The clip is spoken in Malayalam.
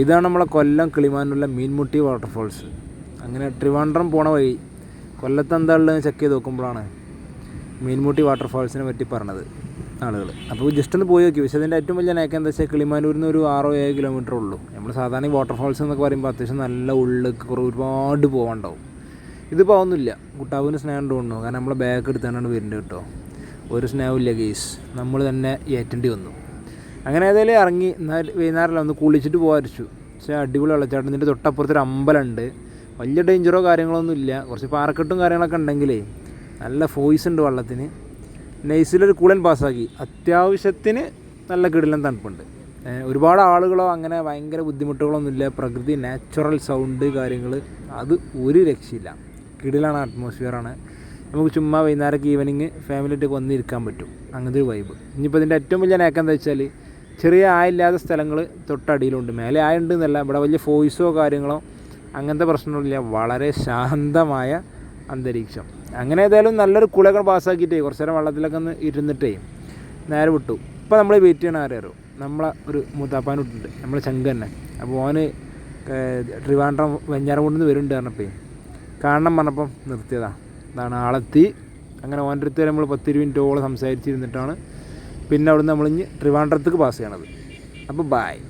ഇതാണ് നമ്മളെ കൊല്ലം കിളിമാനുള്ള മീൻമുട്ടി വാട്ടർഫോൾസ് അങ്ങനെ ട്രിവാൻഡ്രം പോണ വഴി കൊല്ലത്ത് എന്താ ചെക്ക് ചെയ്ത് നോക്കുമ്പോഴാണ് മീൻമുട്ടി വാട്ടർഫോൾസിനെ പറ്റി പറഞ്ഞത് ആളുകൾ. അപ്പോൾ ജസ്റ്റ് ഒന്ന് പോയി നോക്കി. പക്ഷേ അതിന്റെ ഏറ്റവും വലിയ നേക്കം എന്താ വെച്ചാൽ കിളിമാനൂരിൽ നിന്ന് ഒരു ആറോ ഏഴ് കിലോമീറ്റർ ഉള്ളൂ. നമ്മൾ സാധാരണ ഈ വാട്ടർഫോൾസ് എന്നൊക്കെ പറയുമ്പോൾ അത്യാവശ്യം നല്ല ഉള്ളിൽ കുറേ ഒരുപാട് പോകാണ്ടാവും ഇതിപ്പോൾ ഒന്നുമില്ല കുട്ടാവിന് സ്നേഹം തോന്നുന്നു. കാരണം നമ്മളെ ബാഗ് എടുത്താണ് വരുന്നത് കേട്ടോ. ഒരു സ്നേഹമില്ല കേസ് നമ്മൾ തന്നെ ഏറ്റേണ്ടി വന്നു. അങ്ങനെ ഏതായാലും ഇറങ്ങി വൈകുന്നേരമല്ല ഒന്ന് കുളിച്ചിട്ട് പോകാരിച്ചു പക്ഷേ അടിപൊളി വെള്ളച്ചാട്ടത്തിന്റെ തൊട്ടപ്പുറത്തൊരു അമ്പലമുണ്ട്. വലിയ ഡേഞ്ചറോ കാര്യങ്ങളൊന്നും ഇല്ല. കുറച്ച് പാറക്കെട്ടും കാര്യങ്ങളൊക്കെ ഉണ്ടെങ്കിലേ നല്ല ഫോയ്സ് ഉണ്ട് വെള്ളത്തിന്. നൈസിലൊരു കൂളൻ പാസ്സാക്കി. അത്യാവശ്യത്തിന് നല്ല കിടിലൻ തണുപ്പുണ്ട്. ഒരുപാട് ആളുകളോ അങ്ങനെ ഭയങ്കര ബുദ്ധിമുട്ടുകളൊന്നുമില്ല. പ്രകൃതി നാച്ചുറൽ സൗണ്ട് കാര്യങ്ങൾ അത് ഒരു രക്ഷയില്ല. കിടിലാണ് അറ്റ്മോസ്ഫിയറാണ് നമുക്ക് ചുമ്മാ വൈകുന്നേരമൊക്കെ ഈവനിങ് ഫാമിലിയായിട്ടൊക്കെ വന്നിരിക്കാൻ പറ്റും. അങ്ങനത്തെ ഒരു വൈബ് ഇനിയിപ്പോൾ ഇതിന്റെ ഏറ്റവും വലിയ നേക്കം എന്താ വെച്ചാൽ ചെറിയ ആയില്ലാത്ത സ്ഥലങ്ങൾ തൊട്ടടിയിലുണ്ട്. മേലെ ആയുണ്ട് എന്നല്ല ഇവിടെ വലിയ ഫോയ്സോ കാര്യങ്ങളോ അങ്ങനത്തെ പ്രശ്നങ്ങളില്ല. വളരെ ശാന്തമായ അന്തരീക്ഷം. അങ്ങനെ ഏതായാലും നല്ലൊരു കുളകൾ പാസ്സാക്കിയിട്ടേ കുറച്ച് നേരം വെള്ളത്തിലൊക്കെ ഒന്ന് ഇരുന്നിട്ടേ നേരെ വിട്ടു. ഇപ്പോൾ നമ്മൾ വെയിറ്റ് ചെയ്യണ ആരോ നമ്മളെ ഒരു മൂത്താപ്പാൻ വിട്ടിട്ടുണ്ട്. നമ്മൾ ചങ്ക് തന്നെ. അപ്പോൾ ഓന് ട്രിവാൻഡ്രം വെഞ്ഞാറം നിന്ന് വരുന്നുണ്ട് പറഞ്ഞപ്പോൾ കാണണം പറഞ്ഞപ്പം നിർത്തിയതാണ് അതാണ് ആളെത്തി. അങ്ങനെ ഓന്റെ അടുത്ത് നമ്മൾ പത്തിരു മിനിറ്റോളം സംസാരിച്ചിരുന്നിട്ടാണ് പിന്നെ അവിടുന്ന് ഇനി ട്രിവാൻഡ്രത്തേക്ക് പാസ് ചെയ്യണത്. അപ്പോൾ ബായ്